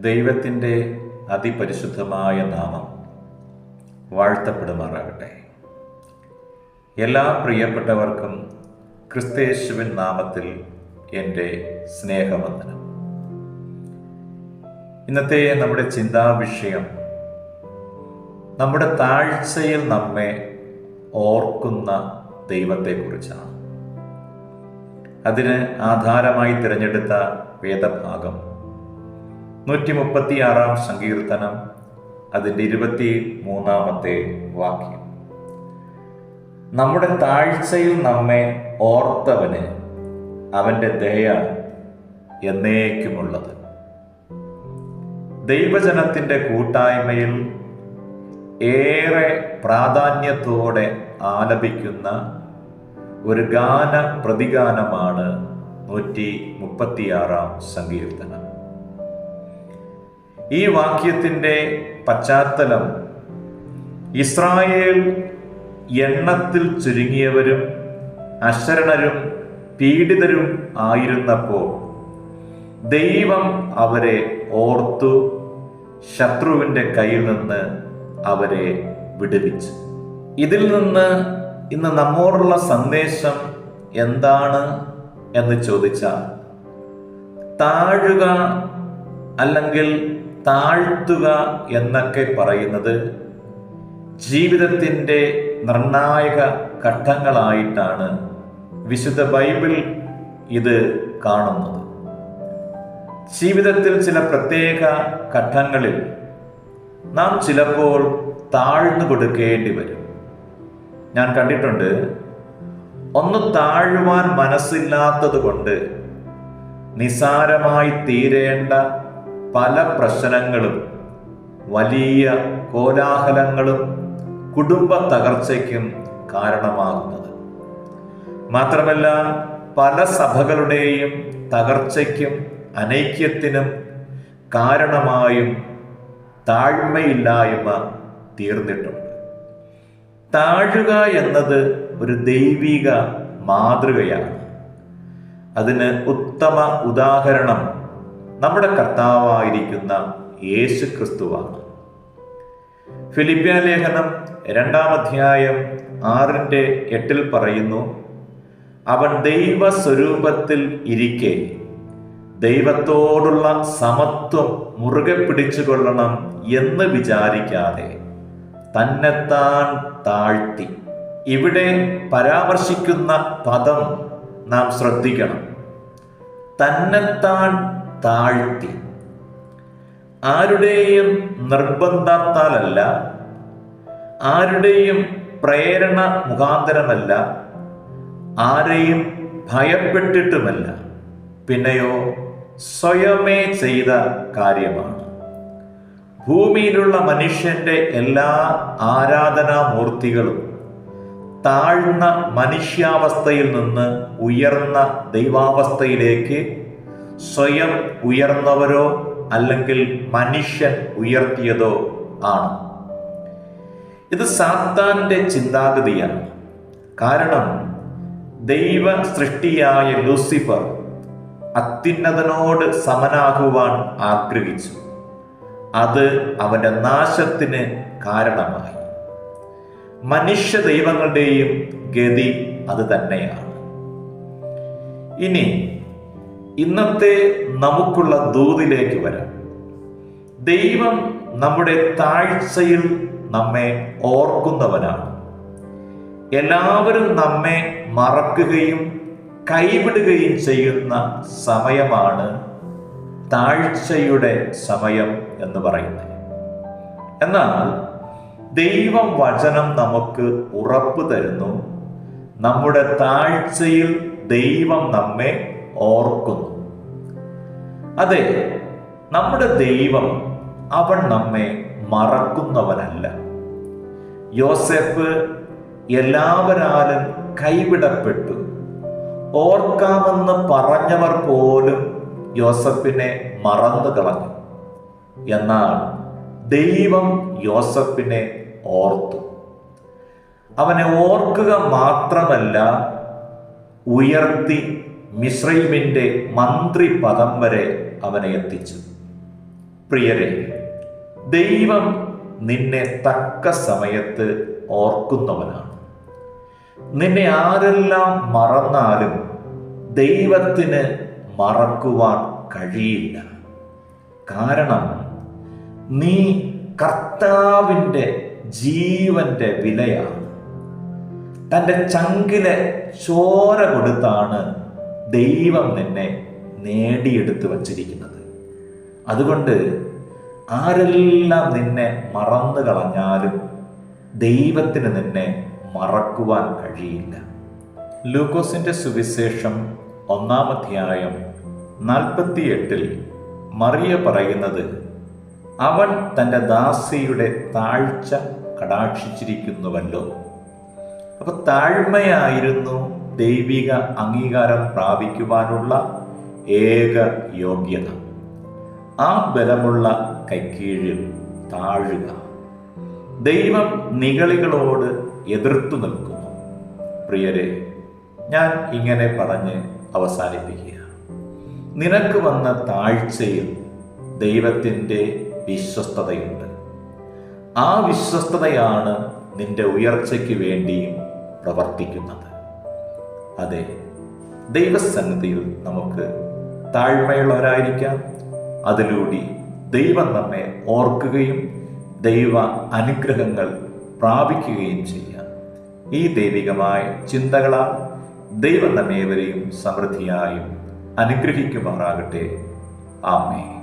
ദൈവത്തിന്റെ അതിപരിശുദ്ധമായ നാമം വാഴ്ത്തപ്പെടുമാറാകട്ടെ. എല്ലാ പ്രിയപ്പെട്ടവർക്കും ക്രിസ്തേശുവിൻ നാമത്തിൽ എന്റെ സ്നേഹവന്ദനം. ഇന്നത്തെ നമ്മുടെ ചിന്താവിഷയം നമ്മുടെ താഴ്ചയിൽ നമ്മെ ഓർക്കുന്ന ദൈവത്തെക്കുറിച്ചാണ്. അതിന് ആധാരമായി തിരഞ്ഞെടുത്ത വേദഭാഗം നൂറ്റി മുപ്പത്തി ആറാം സങ്കീർത്തനം അതിന്റെ ഇരുപത്തി മൂന്നാമത്തെ വാക്യം. നമ്മുടെ താഴ്ചയിൽ നമ്മെ ഓർത്തവന് അവന്റെ ദയ എന്നേക്കുമുള്ളത്. ദൈവജനത്തിന്റെ കൂട്ടായ്മയിൽ ഏറെ പ്രാധാന്യത്തോടെ ആലപിക്കുന്ന ഒരു ഗാന പ്രതിഗാനമാണ് നൂറ്റി മുപ്പത്തിയാറാം സങ്കീർത്തനം. ഈ വാക്യത്തിന്റെ പശ്ചാത്തലം ഇസ്രായേൽ എണ്ണത്തിൽ ചുരുങ്ങിയവരും അശരണരും പീഡിതരും ആയിരുന്നപ്പോൾ ദൈവം അവരെ ഓർത്തു ശത്രുവിന്റെ കയ്യിൽ നിന്ന് അവരെ വിടുവിച്ചു. ഇതിൽ നിന്ന് ഇന്ന് നമ്മോടുള്ള സന്ദേശം എന്താണ് എന്ന് ചോദിച്ചാൽ താഴുക അല്ലെങ്കിൽ താഴ്ത്തുക എന്നൊക്കെ പറയുന്നത് ജീവിതത്തിന്റെ നിർണായക ഘട്ടങ്ങളായിട്ടാണ് വിശുദ്ധ ബൈബിൾ ഇത് കാണുന്നത്. ജീവിതത്തിൽ ചില പ്രത്യേക ഘട്ടങ്ങളിൽ നാം ചിലപ്പോൾ താഴ്ന്നു കൊടുക്കേണ്ടി വരും. ഞാൻ കണ്ടിട്ടുണ്ട് ഒന്ന് താഴുവാൻ മനസ്സില്ലാത്തത് കൊണ്ട് നിസാരമായി തീരേണ്ട പല പ്രശ്നങ്ങളും വലിയ കോലാഹലങ്ങളും കുടുംബ തകർച്ചയ്ക്കും കാരണമാകുന്നത്. മാത്രമല്ല പല സഭകളുടെയും തകർച്ചയ്ക്കും അനൈക്യത്തിനും കാരണമായും താഴ്മയില്ലായ്മ തീർന്നിട്ടുണ്ട്. താഴുക എന്നത് ഒരു ദൈവിക മാതൃകയാണ്. അതിന് ഉത്തമ ഉദാഹരണം നമ്മുടെ കർത്താവായിരിക്കുന്ന യേശു ക്രിസ്തുവാണ് ഫിലിപ്പ്യ ലേഖനം രണ്ടാം അധ്യായം ആറിന്റെ എട്ടിൽ പറയുന്നു അവൻ ദൈവ സ്വരൂപത്തിൽ ഇരിക്കെ ദൈവത്തോടുള്ള സമത്വം മുറുകെ പിടിച്ചുകൊള്ളണം എന്ന് വിചാരിക്കാതെ തന്നെത്താൻ താഴ്ത്തി. ഇവിടെ പരാമർശിക്കുന്ന പദം നാം ശ്രദ്ധിക്കണം. തന്നെത്താൻ താഴ്ത്തി. ആരുടെയും നിർബന്ധത്താലല്ല ആരുടെയും പ്രേരണ മുഖാന്തരമല്ല ആരെയും ഭയപ്പെട്ടിട്ടുമല്ല. പിന്നെയോ സ്വയമേ ചെയ്ത കാര്യമാണ്. ഭൂമിയിലുള്ള മനുഷ്യന്റെ എല്ലാ ആരാധനാമൂർത്തികളും താഴ്ന്ന മനുഷ്യാവസ്ഥയിൽ നിന്ന് ഉയർന്ന ദൈവാവസ്ഥയിലേക്ക് സ്വയം ഉയർന്നവരോ അല്ലെങ്കിൽ മനുഷ്യൻ ഉയർത്തിയതോ ആണ്. ഇത് സാത്താന്റെ ചിന്താഗതിയാണ്. കാരണം ദൈവ സൃഷ്ടിയായ ലൂസിഫർ അത്യുന്നതനോട് സമനാകുവാൻ ആഗ്രഹിച്ചു. അത് അവന്റെ നാശത്തിന് കാരണമായി. മനുഷ്യ ദൈവങ്ങളുടെയും ഗതി അത് തന്നെയാണ്. ഇനി ഇന്നത്തെ നമുക്കുള്ള ദൂതിലേക്ക് വരാം. ദൈവം നമ്മുടെ താഴ്ചയിൽ നമ്മെ ഓർക്കുന്നവനാണ്. എല്ലാവരും നമ്മെ മറക്കുകയും കൈവിടുകയും ചെയ്യുന്ന സമയമാണ് താഴ്ചയുടെ സമയം എന്ന് പറയുന്നത്. എന്നാൽ ദൈവം വചനം നമുക്ക് ഉറപ്പ് തരുന്നു. നമ്മുടെ താഴ്ചയിൽ ദൈവം നമ്മെ ഓർക്കുന്നു. അതെ നമ്മുടെ ദൈവം അവൻ നമ്മെ മറക്കുന്നവനല്ല. യോസെഫ് എല്ലാവരാലും കൈവിടപ്പെട്ടു. ഓർക്കാമെന്ന് പറഞ്ഞവർ പോലും യോസഫിനെ മറന്നു കളഞ്ഞു. എന്നാൽ ദൈവം യോസഫിനെ ഓർത്തു. അവനെ ഓർക്കുക മാത്രമല്ല ഉയർത്തി മിശ്രൈമിന്റെ മന്ത്രി പദം വരെ അവനെ എത്തിച്ചു. പ്രിയരെ ദൈവം നിന്നെ തക്ക സമയത്ത് ഓർക്കുന്നവനാണ്. നിന്നെ ആരെല്ലാം മറന്നാലും ദൈവത്തിന് മറക്കുവാൻ കഴിയില്ല. കാരണം നീ കർത്താവിന്റെ ജീവന്റെ വിലയാണ്. തന്റെ ചങ്കിലെ ചോര കൊടുത്താണ് ദൈവം നിന്നെ നേടിയെടുത്ത് വച്ചിരിക്കുന്നത്. അതുകൊണ്ട് ആരെല്ലാം നിന്നെ മറന്നു കളഞ്ഞാലും ദൈവത്തിന് നിന്നെ മറക്കുവാൻ കഴിയില്ല. ലൂക്കോസിന്റെ സുവിശേഷം ഒന്നാം അധ്യായം നാൽപ്പത്തിയെട്ടിൽ മറിയ പറയുന്നത് അവൻ തന്റെ ദാസിയുടെ താഴ്ച കടാക്ഷിച്ചിരിക്കുന്നുവല്ലോ. അപ്പൊ താഴ്മയായിരുന്നു ദൈവിക അംഗീകാരം പ്രാപിക്കുവാനുള്ള ഏക യോഗ്യത. ആ ബലമുള്ള കൈക്കീഴിൽ താഴുക. ദൈവം നികളികളോട് എതിർത്തു നിൽക്കുന്നു. പ്രിയരെ ഞാൻ ഇങ്ങനെ പറഞ്ഞ് അവസാനിപ്പിക്കുക നിനക്ക് വന്ന താഴ്ചയിൽ ദൈവത്തിന്റെ വിശ്വസ്തതയുണ്ട്. ആ വിശ്വസ്തതയാണ് നിന്റെ ഉയർച്ചയ്ക്ക് വേണ്ടിയും പ്രവർത്തിക്കുന്നത്. അതെ ദൈവസന്നിധിയിൽ നമുക്ക് താഴ്മയുള്ളവരായിരിക്കാം. അതിലൂടെ ദൈവം നമ്മെ ഓർക്കുകയും ദൈവ അനുഗ്രഹങ്ങൾ പ്രാപിക്കുകയും ചെയ്യാം. ഈ ദൈവികമായ ചിന്തകളാൽ ദൈവം നമ്മേവരെയും സമൃദ്ധിയായും അനുഗ്രഹിക്കുമാറാകട്ടെ. ആമേ